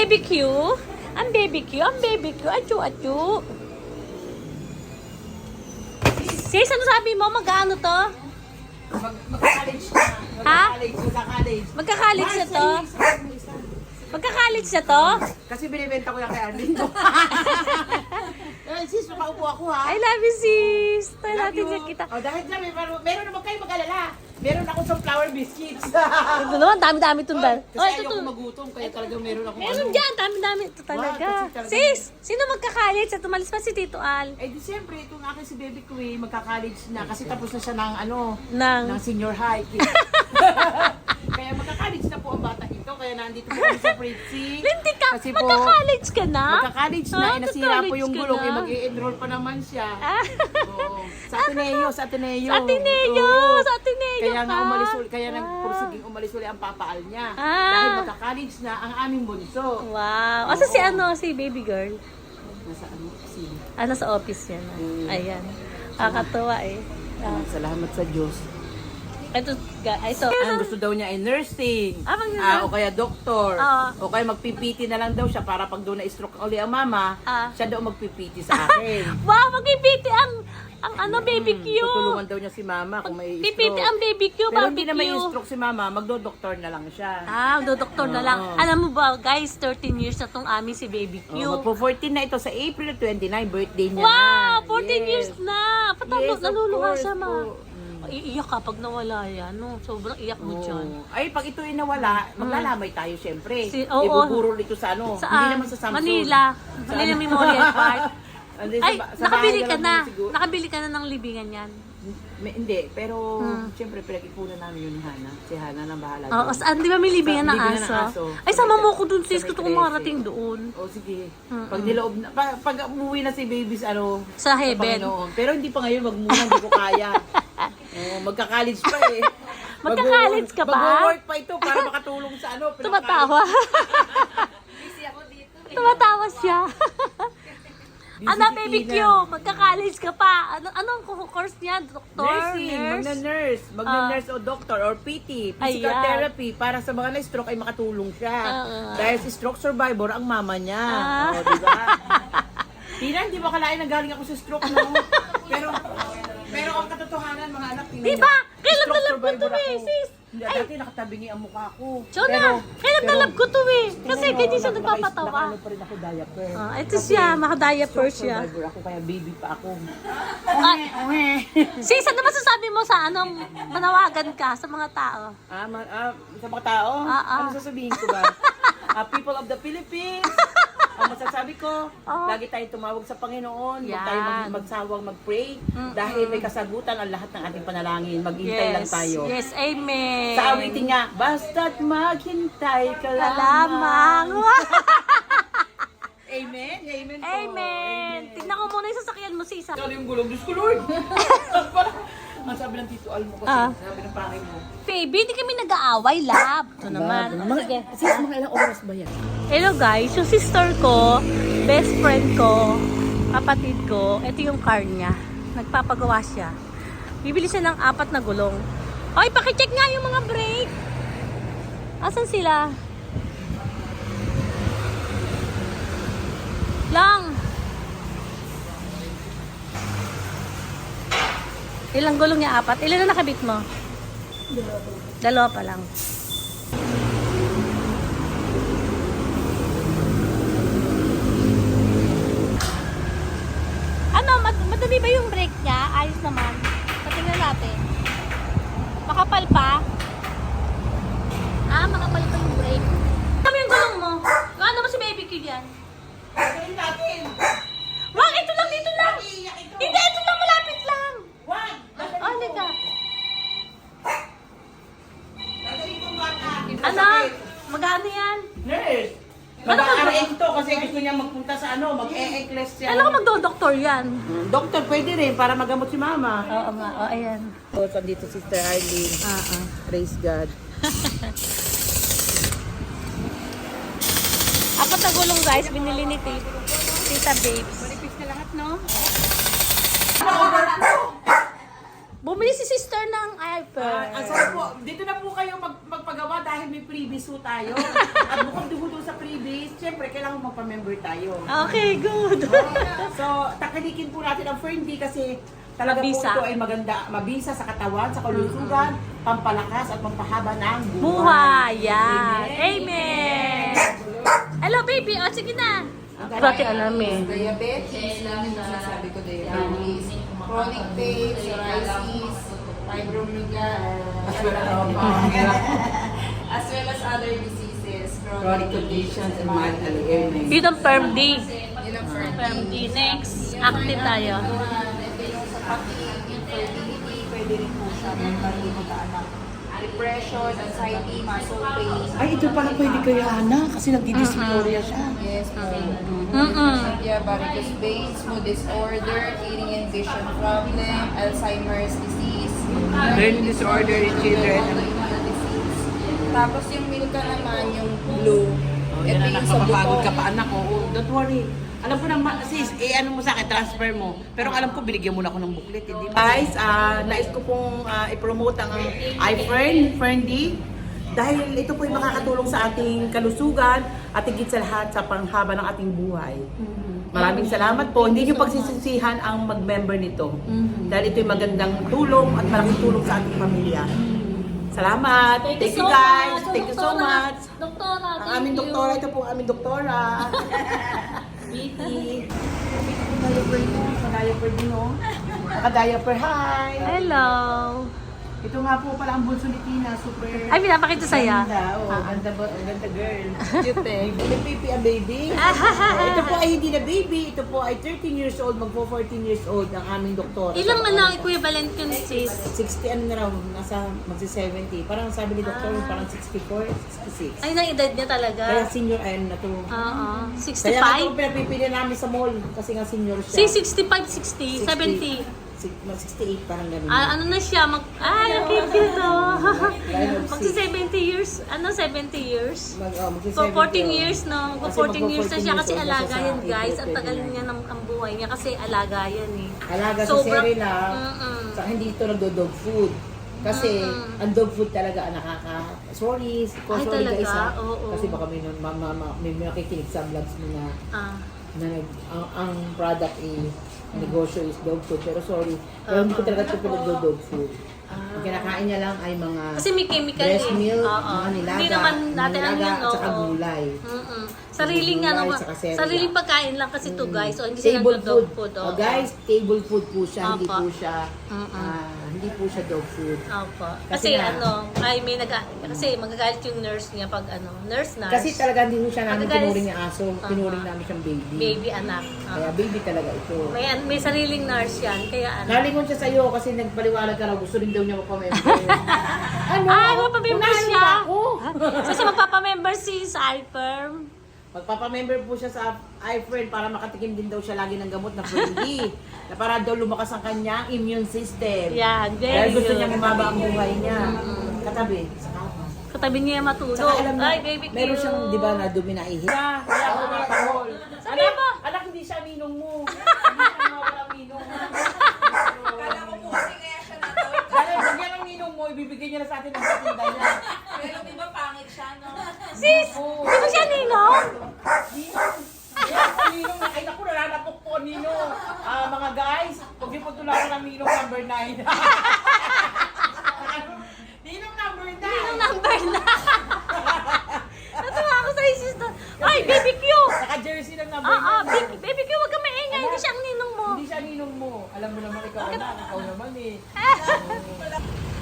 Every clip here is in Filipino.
baby Q. Ang baby Q. Ang baby Q. Achu, achu. Sis, ano sabi mo? Magkano to? Mag, magka-college na. Magka-college, magka-college. Magka-college na to? Magka-college na to? Kasi binibenta ko yan kay Arlene. eh, sis, makaupo ako ha. I love you, sis. Tayo Love natin you. kita. Oh, dahil dyan, may, meron, meron naman kayo mag-alala. Meron ako sa flower biscuits. Ito naman, dami-dami itong dal. Kasi Oh, ito ayaw to. ko magutom, kaya talagang meron ako Meron ano. dyan, dami-dami. Ito talaga. Kasi talaga- Sis, sino magka-college? At umalis pa si Tito Al. Eh, di siyempre, itong akin si Baby Kuy, magka-college na kasi tapos na siya ng ano, Nang... ng senior high. kaya magka-college na po ang bata ito, kaya nandito po kami sa Fritzy. Lindy ka, Kasi po, magka-college ka na? Magka-college na, Ah, eh, nasira po magka-college yung ka gulong, na. eh, mag-i-enroll pa naman siya. Ah. Oo. Sa Ateneo, sa Ateneo. Sa Ateneo, Oo. sa Ateneo Kaya nga ka. umalis uli, kaya Ah. nagpursiging umalis uli ang papaal niya. Ah. Dahil magka-college na ang aming bunso. Wow. Asa si ano, si baby girl? Nasa ano, si... Ano sa office yan? ah. Mm. Ayan. Kakatuwa eh. Ah. Salamat sa Diyos. Ito, ito. Ang gusto daw niya ay nursing. Ah, mag- Ah, o kaya doktor. Ah. O kaya magpipiti na lang daw siya para pag doon na-stroke uli ang mama, Ah. siya daw magpipiti sa akin. Wow, magpipiti ang ang ano baby Q. Tutulungan daw niya si mama kung may stroke. Pipiti ang baby Q, Pero hindi na may stroke si mama, magdo-doktor na lang siya. Ah, do doktor na lang. Alam mo ba, guys, 13 years na tong amin si baby Q. Oh, magpo-14 na ito sa April 29, birthday niya wow, na. 14 Yes. years na. Patalo, Yes, naluluha siya, ma. Iiyak ka pag nawala yan, no? Sobrang iyak mo dyan. Oo. Ay, pag ito ay nawala, maglalamay tayo syempre. Si- oo. Ibuburo dito sa ano. Saan? Hindi naman sa Samsung. Manila. Manila? Memorial Park. Hindi, sa Ay, ba- sa nakabili bahay ka lang na. siguro. Nakabili ka na ng libingan yan. May- hindi, pero Hmm. syempre pinag-ipunan namin yun ni Hana. Si Hana nang bahala Oo, doon. saan? Di ba may libingan ng libingan ng aso? aso. Ay, sama mo ko dun, sis. Sa may 13. marating doon. O sige. Pag niloob na, pag, pag umuwi na si babies, ano, Sa heaven. Panginoon. Pero hindi pa ngayon, wag muna, hindi ko kaya. oh, magka-college pa eh. Magka-college ka pa? Mag-work pa ito para makatulong sa ano. Tumatawa. Tumatawa siya. Busy ano, baby Q? Magka-college ka pa. Ano, anong course niya? Doktor? Nursing, Nurse? magna-nurse, magna-nurse o doctor or PT, physical Ayan. therapy para sa mga na-stroke ay makatulong siya. Oo. Dahil si stroke survivor ang mama niya. Ah. O, di ba? Tina, hindi mo kalain na galing ako sa stroke, no? pero, pero ang katotohanan, mga anak, tingnan Di niyo? Kailan stroke nalab ko survivor to eh, ako. sis? Hindi, dati nakatabingi ang mukha ko. Chona, kailan pero- nalab ko to eh. Kasi Tingnan mo, ganyan siya naka- nagpapatawa. Nakaano pa rin ako diaper. Ah, ito Kasi siya, maka-diaper stroke siya. survivor ako, kaya baby pa ako. Ah, sis, ano masasabi mo sa anong manawagan ka sa mga tao? Ah, ma- ah, sa mga tao? Ah, ah. Ano sasabihin ko ba? Ah, people of the Philippines. Ang masasabi ko, Oh. lagi tayong tumawag sa Panginoon. Huwag Yan. tayong mag- magsawang mag-pray. Dahil may kasagutan ang lahat ng ating panalangin. Maghintay lang tayo. Yes, amen. Sa awitin nga, basta't maghintay ka Lamang. lamang. Amen? Amen po. Amen. Tignan ko muna yung sasakyan mo, sis. Ano yung gulong? Diyos ko, Lord! Ang sabi ng Tito Almo kasi, Ah. sabi ng pangay mo. Baby, hindi kami nag-aaway, lab. Ito naman. Sige. Sis, mga ilang oras ba yan? Hello guys, yung sister ko, best friend ko, kapatid ko, ito yung car niya. Nagpapagawa siya. Bibili siya ng apat na gulong. Oy, pakicheck nga yung mga brake. Asan sila? Lang. Ilang gulong niya? Apat? Ilan na nakabit mo? Dalawa pa lang. Ano, mad- madumi ba yung brake niya? Ayos naman. Patingnan natin. Makapal pa? Ah, makapal pa yung brake. Kami yung gulong mo. Ano mo si baby Q yan? Gagawin natin! Wag, ito lang, dito lang. Iiyak ito! Hindi, ito lang, malapit lang. Wag! Oh, halika. Dadalhin ko bata. Ano? Magkano yan? Nurse! Ano Mag-RN to kasi gusto niya magpunta sa mag-e-ecless siya. Alam ko magdo-doktor yan. Hmm, Doktor, pwede rin para magamot si mama. Oo nga, oh, ayan. So, dito Sister Arlene. Ah, ah. Praise God. Apat na gulong guys, binili ni Tita, Tita Babes. Manipis na lahat, no? Bumili si sister ng Ah, iPad. ang sarap po. Dito na po kayo mag magpagawa dahil may freebies ho tayo. At bukod dugo sa freebies, syempre kailangan magpa-member tayo. Okay, good. So, takalikin po natin ang Ferndy kasi talaga Mabisa. po ito ay maganda, mabisa sa katawan, sa kalusugan, pampalakas at pampahaba ng buhay. Buhay. Yan. Amen. Hello, baby. O, sige na. Dati alam eh. diabetes, lang yung sinasabi ko diabetes, chronic pain, psoriasis, fibromyalgia, as well as other diseases, Chronic conditions and mild illness. Yun ang firm D. Yun ang Firm D. Next. Active tayo. Infertility, pwede rin po siya, mental magkaanak. Depression, anxiety, muscle pain. Ay, ito pala pwede kaya na kasi nagdidysmenorrhea siya. Yes, po. Mm-mm. Yeah, varicose veins, mood disorder, hearing and vision problem, Alzheimer's disease, Learning disorder in children. Tapos yung milka naman, yung blue. Oh, Ito yan ang yung sa nakapapagod buto. ka pa anak ko. Oh, don't worry. Alam ko na, ma- sis, eh ano mo sa akin, transfer mo. Pero alam ko, binigyan mo na ako ng booklet, hindi ba? Guys, ah, nais ko pong ah, i-promote ang iFern, Ferndi. Dahil ito po ay makakatulong sa ating kalusugan at higit sa lahat sa panghaba ng ating buhay. Maraming salamat po. Hindi nyo pagsisisihan ang mag-member nito. Dahil ito ay magandang tulong at malaking tulong sa ating pamilya. Salamat. Thank you, guys. Thank you so much. Doktora, Ang thank aming you. doktora, ito po ang aming doktora. Vicky. Naka-diaper din, oh. Naka-diaper, hi! Hello. Ito nga po pala ang bunso ni Tina. Super Ay, pinapakita saya. ganda. Oh, Ah. ganda, ba, ganda girl. Cute eh. May pipi ang baby. ito po ay hindi na baby. Ito po ay 13 years old. Magpo 14 years old ang aming doktora. Ilang man ang equivalent yun, sis? 60 ano na raw, nasa magsi-70. Parang sabi ni doktor, parang 64, 66. Ay, nang edad niya talaga. Kaya senior ayun na to. Oo. Kaya nga ito 65? pinapipili namin sa mall kasi nga senior Si siya. 65, 60, 70. Si- mag 68 parang ganun. Ah, ano na siya? Mag, ay, ang cute oh. Magsi six. 70 years. Ano, 70 years? Mag, oh, magsi- For 14 70, oh. years, no? Mag Kasi 14 years na siya kasi magpo-14 years old na alaga yan, guys. April tagal 29. niya ng ang buhay niya kasi alaga yan eh. Alaga sa Sobrang- seri lang. Mm-mm. Sa hindi ito nagdo-dog food. Kasi Mm-mm. ang dog food talaga ang nakaka... Sorry, ko Ay, sorry talaga? guys ha. Oo. Kasi baka may, ma, ma, ma, may nakikinig sa vlogs mo na, Ah. Na nag- ang, ang product is negosyo is dog food. Pero sorry, pero hindi ko talaga ito pinag-dog food. Ang kinakain niya lang ay mga Kasi may chemical breast eh. milk, Oo. mga nilaga, Hindi naman natin nilaga yun, at saka oo. gulay. Mm-mm. Sariling ano, saka cereal. sariling pagkain lang kasi to guys. So, hindi sila Table dog food. food. Oh, oo. guys, table food po siya, hindi Opo. po siya Mm-mm. ah, hindi po siya dog food. Opo. Kasi Kasi, nga- ano, ay may nag kasi magagalit yung nurse niya pag ano, nurse nurse. Kasi talaga hindi mo siya namin Pagka- tinuring na aso, tinuring namin siyang baby. baby anak. Kaya baby talaga ito. may an- may sariling nurse yan kaya ano. Nalingon siya sa'yo kasi nagpaliwanag ka raw, gusto rin daw niya magpa-member. ano? Ay, magpapamember Unahin mo siya. ba Ako. Kasi magpapamember si Cypherm. Magpapamember po siya sa iFriend para makatikim din daw siya lagi ng gamot na friendly. na para daw lumakas ang kanyang immune system. Yan, Dahil very gusto good. niya umaba ang buhay niya. Katabi, sa kama. Katabi niya matulog. Saka alam mo, Ay, baby cute. meron siyang, di ba, na dumi na ihi. Kaya, kaya ako mapahol. Sabi mo. anak, hindi siya ninong mo. hindi siya mawala ang ninong mo. Kala ko po kasi kaya siya natawag. Dahil bigyan ng ninong mo, ibibigay niya na sa atin ang patinda niya. Pero di ba pangit siya, no? Sis, Oo. di ba siya ninong? Ninong! Yes, ninong. Ay, naku, nananapok po, ninong. Ah, mga guys, huwag niyo pagtularan ng ninong number 9. ninong number 9. Ninong number na. Natuwa ako sa sis na. Ay, baby cute. Naka-jersey ng number Ah, ah, 9. baby, baby cute, wag ka maingay. Hindi siya ang ninong mo. Hindi siya ninong mo. Alam mo naman ikaw anak, ikaw naman eh.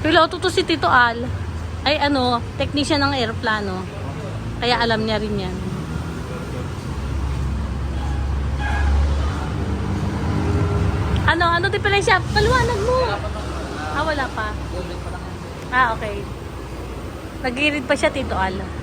Piloto to si Tito Al. Ay ano, technician ng aeroplano. Kaya alam niya rin yan. Ano, ano diferensya? Paliwanag mo. Ah, wala pa. Ah, okay. Nag-read pa siya, Tito Al.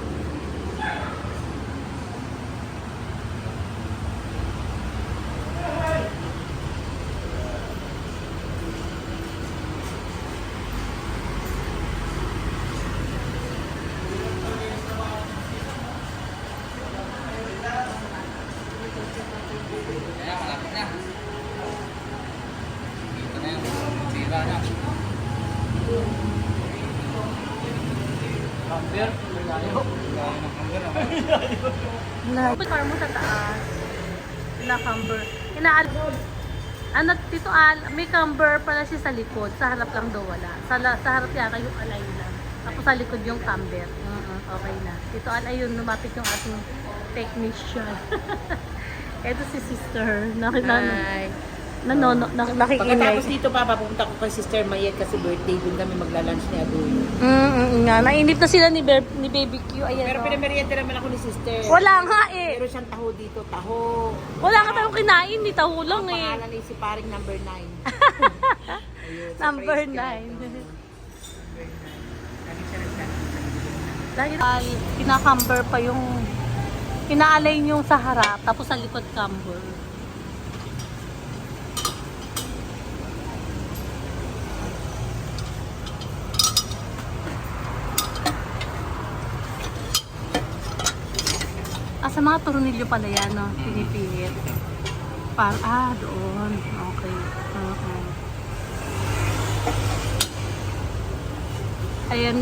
Dapat car mo sa taas. Na camber. Inaal... Ano, Tito Al, may camber pala siya sa likod. Sa harap lang daw wala. Sa, la- sa harap yata yung alay lang. Tapos sa likod yung camber. Mm, okay na. Tito Al, ayun, lumapit yung ating technician. Ito si sister. Nakita Hi. Nanono, Pagkatapos nakikinig. dito pa, papunta ko kay Sister Mayet kasi birthday din kami magla-lunch ni Adoy. Mm, mm, nga. Nainip na sila ni, Ber- ni Baby Q. Ayan, Pero oh. pinamerienda naman ako ni Sister. Wala nga eh. Meron siyang taho dito, taho. Wala ka tayong kinain. Ni taho lang Ang eh. pangalan ay si paring number 9. Number 9. Dahil ay, kinakamber pa yung kinaalay yung sa harap tapos sa likod camber. Sa mga tornilyo pala yan, no? Pinipilit. Par ah, doon. Okay. Okay. Ayan,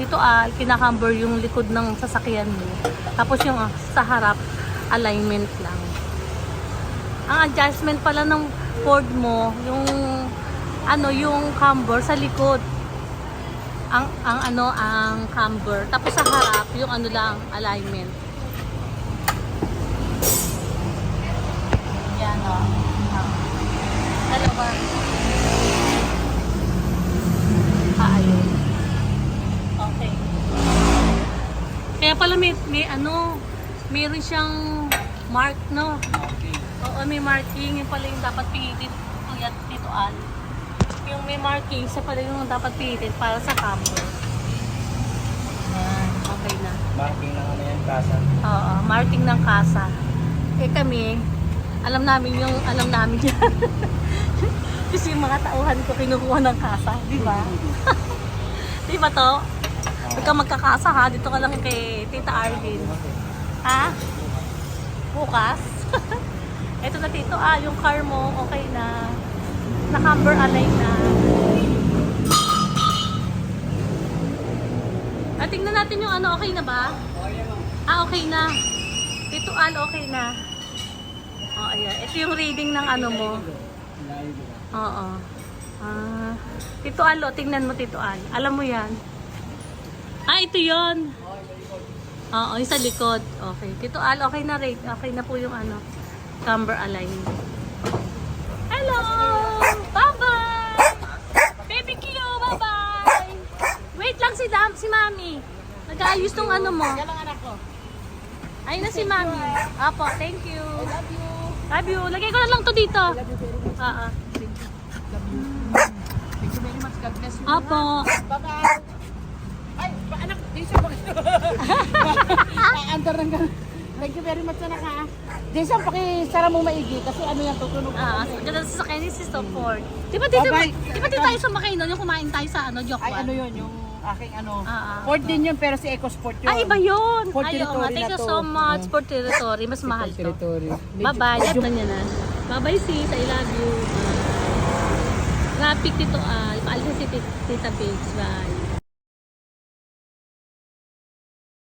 dito ah, kinakamber yung likod ng sasakyan mo. Tapos yung ah, sa harap, alignment lang. Ang adjustment pala ng Ford mo, yung ano, yung camber sa likod. Ang ang ano, ang camber. Tapos sa harap, yung ano lang, alignment. Yan o. Dalawa. Ah, ayun. Okay. Kaya pala may, may ano, meron siyang mark, no? Oo, may marking. Yung pala yung dapat pilitin. Kuya, dito al. Yung may marking, siya pala yung dapat pilitin para sa camber. Yan, okay na. Marking ng ano yan, kasa. Oo, marking ng kasa. Eh kami, alam namin yung, alam namin yan. Kasi yung mga tauhan ko kinukuha ng kasa, di ba? di ba to? Huwag ka magkakasa ha, dito ka lang kay Tita Arlene. Ha? Bukas? Ito na tito, ah, yung car mo, okay na. Na-camber align na. Ah, tingnan natin yung ano, okay na ba? Ah, okay na. Tito Al, okay na. Oh, ayan. Ito yung reading ng ano mo. Oo. Ah, Tito Al, oh, tingnan mo Tito Al. Alam mo yan. Ah, ito yon. Oo, yung sa likod. Okay. Tito Al, okay na rate. Okay na po yung ano, camber align. Hello! Bye-bye! Baby Q, bye-bye! Wait lang si Dam, si Mami. Nag-aayos tong ano mo. Ayun na si Mami. Apo, thank you. love you. Love you. Lagay ko na lang to dito. Oo. Thank you very much. God bless you. Apo. Bye-bye. Ay, ba- anak, Jason, bakit? Andar ng ganun. Thank you very much, anak ha. Jason, pakisara mo maigi kasi ano yan, tutunog. Ah, so ganda sa sakyan ni Sister Ford. Di ba dito, Bye-bye. di ba dito tayo sumakay noon yung kumain tayo sa ano, joke Ay, ano yun, yung aking ano. Ah, ah. Ford din yun, pero si EcoSport yun. Ah, iba yun. For Ay, oo nga. territory Thank na you to. so much for territory. Mas mahal to. Bye-bye. Yan na niya na. Bye-bye sis. I love you. Traffic dito ah. Ipaalis si Tita Tita. Bye.